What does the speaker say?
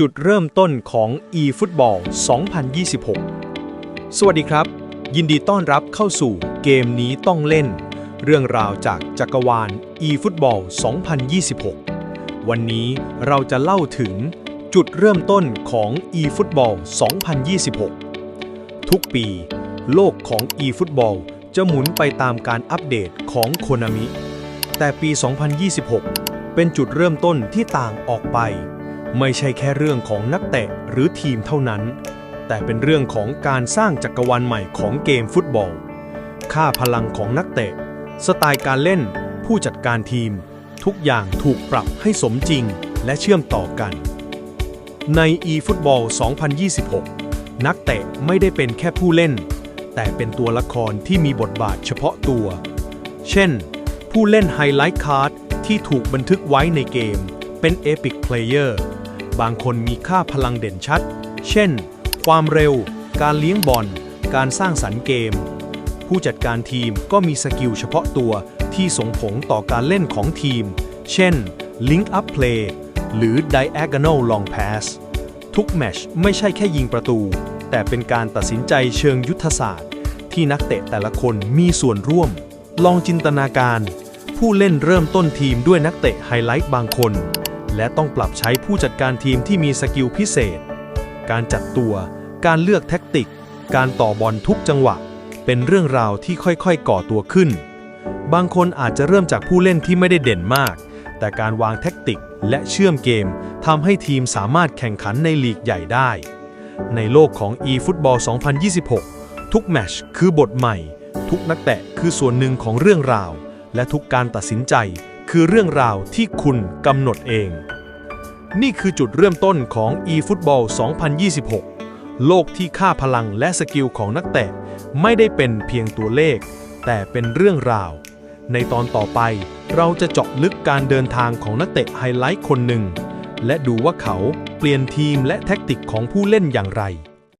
จุดเริ่มต้นของ eFootball 2026 สวัสดีครับ ยินดีต้อนรับเข้าสู่เกมนี้ต้องเล่น เรื่องราวจากจักรวาล eFootball 2026 วันนี้เราจะเล่าถึงจุดเริ่มต้นของ eFootball 2026 ทุกปีโลกของ eFootball จะหมุนไปตามการอัปเดตของโคนามิแต่ปี 2026 เป็นจุดเริ่มต้นที่ต่างออกไป ไม่ใช่แค่เรื่องของนักเตะหรือทีมเท่านั้น แต่เป็นเรื่องของการสร้างจักรวาลใหม่ของเกมฟุตบอล ค่าพลังของนักเตะ สไตล์การเล่น ผู้จัดการทีม ทุกอย่างถูกปรับให้สมจริงและเชื่อมต่อกัน ใน eFootball 2026 นักเตะไม่ได้เป็นแค่ผู้เล่น แต่เป็นตัวละครที่มีบทบาทเฉพาะตัว เช่น ผู้เล่นไฮไลท์คาร์ดที่ถูกบันทึกไว้ในเกม เป็น Epic Player บางคนมีค่าพลังเด่นชัด เช่น ความเร็ว การเลี้ยงบอล การสร้างสรรค์เกม ผู้จัดการทีมก็มีสกิลเฉพาะตัวที่ส่งผลต่อการเล่นของทีม เช่น Link Up Play หรือ Diagonal Long Pass ทุกแมช์ไม่ใช่แค่ยิงประตู แต่เป็นการตัดสินใจเชิงยุทธศาสตร์ ที่นักเตะแต่ละคนมีส่วนร่วม ลองจินตนาการ ผู้เล่นเริ่มต้นทีมด้วยนักเตะไฮไลท์บางคน และต้องปรับใช้ผู้จัดการทีมที่มีสกิลพิเศษ การจัดตัว การเลือกแท็กติก การต่อบอลทุกจังหวะ เป็นเรื่องราวที่ค่อยๆ ก่อตัวขึ้น บางคนอาจจะเริ่มจากผู้เล่นที่ไม่ได้เด่นมาก แต่การวางแท็กติกและเชื่อมเกมทำให้ทีมสามารถแข่งขันในลีกใหญ่ได้ ในโลกของ eFootball 2026 ทุกแมชคือบทใหม่ ทุกนักเตะคือส่วนหนึ่งของเรื่องราว และทุกการตัดสินใจ คือเรื่องราวที่คุณกำหนดเอง นี่คือจุดเริ่มต้นของ eFootball 2026 โลกที่ค่าพลังและสกิลของนักเตะ ไม่ได้เป็นเพียงตัวเลข แต่เป็นเรื่องราว ในตอนต่อไปเราจะเจาะลึกการเดินทางของนักเตะไฮไลท์คนหนึ่ง และดูว่าเขาเปลี่ยนทีมและแท็กติกของผู้เล่นอย่างไร